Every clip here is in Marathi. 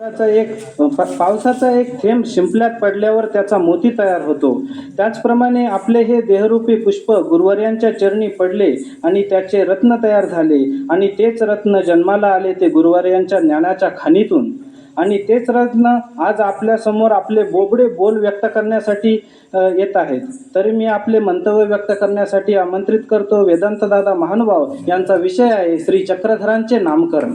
एक पावसाचा एक थेंब शिंपल्यात पडल्यावर त्याचा मोती तयार होतो. त्याचप्रमाणे आपले हे देहरूपी पुष्प गुरुवर्यांच्या चरणी पडले आणि त्याचे रत्न तयार झाले आणि तेच रत्न जन्माला आले ते गुरुवर्यांच्या ज्ञानाच्या खाणीतून. आणि तेच रत्न आज आपल्यासमोर आपले बोबडे बोल व्यक्त करण्यासाठी येत आहेत. तरी मी आपले मंतव्य व्यक्त करण्यासाठी आमंत्रित करतो वेदांतदादा महानुभाव यांचा विषय आहे श्री चक्रधरांचे नामकरण.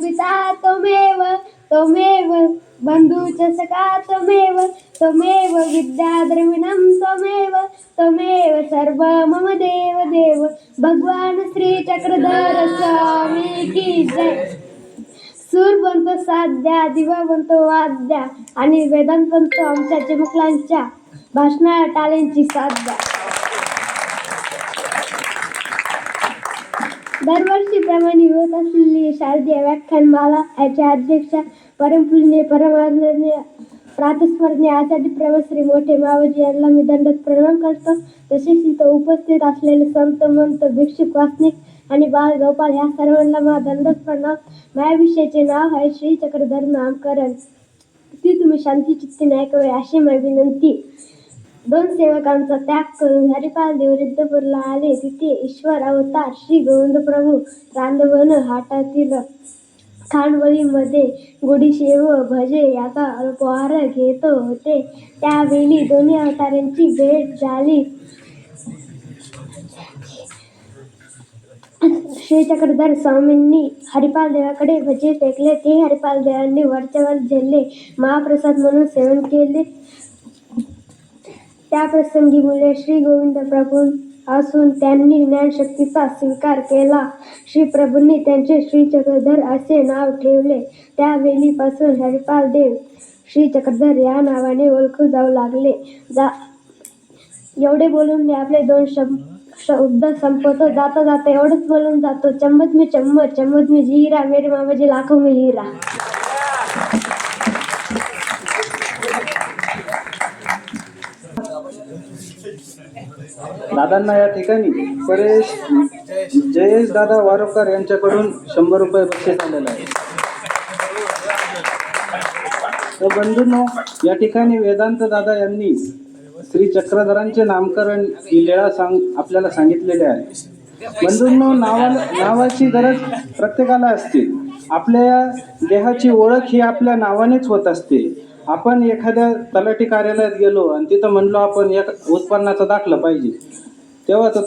पिता त्वमेव त्वमेव बन्धुच सखा त्वमेव त्वमेव विद्याद्रविणं त्वमेव त्वमेव सर्व मम देव देव भगवान श्री चक्रधर स्वामी की जय। सूरपंत साथ द्या दिवावंत वाद द्या आणि वेदांत आमच्या चिमुकलांच्या भाषणा टाळ्यांची साध्या दरवर्षीप्रमाणे होत असलेली शारदीय व्याख्यानमाला याच्या अध्यक्षा परमपूजनीय परमानंदनीय प्रातस्मरणीय आचार्य प्रभश्री मोठे मावजी यांना मी दंडत प्रणाम करतो. तसेच इथं उपस्थित असलेले संत मंत भिक्षुक वासनिक आणि बाल गोपाल ह्या सर्वांना माझा दंडत प्रणाम माझ्या नाव आहे श्री चक्रधर नामकरण. ती तुम्ही शांती चित्तीने ऐकावे अशी माझी विनंती. दोन सेवकांचा त्याग करून हरिपाल देव रिद्धपूरला आले. तिथे ईश्वर अवतार श्री गोविंद प्रभू रांधवन हाटातील खांडवळीमध्ये गुढीशेव भजे याचा अल्पहार घेत होते. त्यावेळी दोन्ही अवतारांची भेट झाली. श्री चक्रधर स्वामींनी हरिपाल देवाकडे भजे फेकले ते हरिपाल देवांनी वरच्यावर झेलले महाप्रसाद म्हणून सेवन केले त्या प्रसंगी मुले श्री गोविंद प्रभू असून त्यांनी ज्ञानशक्तीचा स्वीकार केला श्री प्रभूंनी त्यांचे श्री चक्रधर असे नाव ठेवले त्यावेळीपासून हरिपाल देव श्री चक्रधर या नावाने ओळखू जाऊ लागले जा एवढे बोलून मी आपले दोन शब्द शब्द संपवतो जाता जाता एवढंच बोलून जातो चम्मच मी चम्मच चम्मच मी जिरा मेरे मामाजी लाखो मी हिरा. दादांना या ठिकाणी परेश जयेश दादा वारोकर यांच्याकडून शंभर रुपये बक्षीस आलेलं आहे. तर बंधूंनो या ठिकाणी वेदांत दादा यांनी श्री चक्रधरांचे नामकरण ही सांग आपल्याला सांगितलेले आहे. बंधूंनो नावा नावाची गरज प्रत्येकाला असते. आपल्या देहाची ओळख ही आपल्या नावानेच होत असते. आपण एखाद्या तलाठी कार्यालयात गेलो आणि तिथं म्हणलो आपण एक उत्पन्नाचा दाखला पाहिजे. तेव्हा तो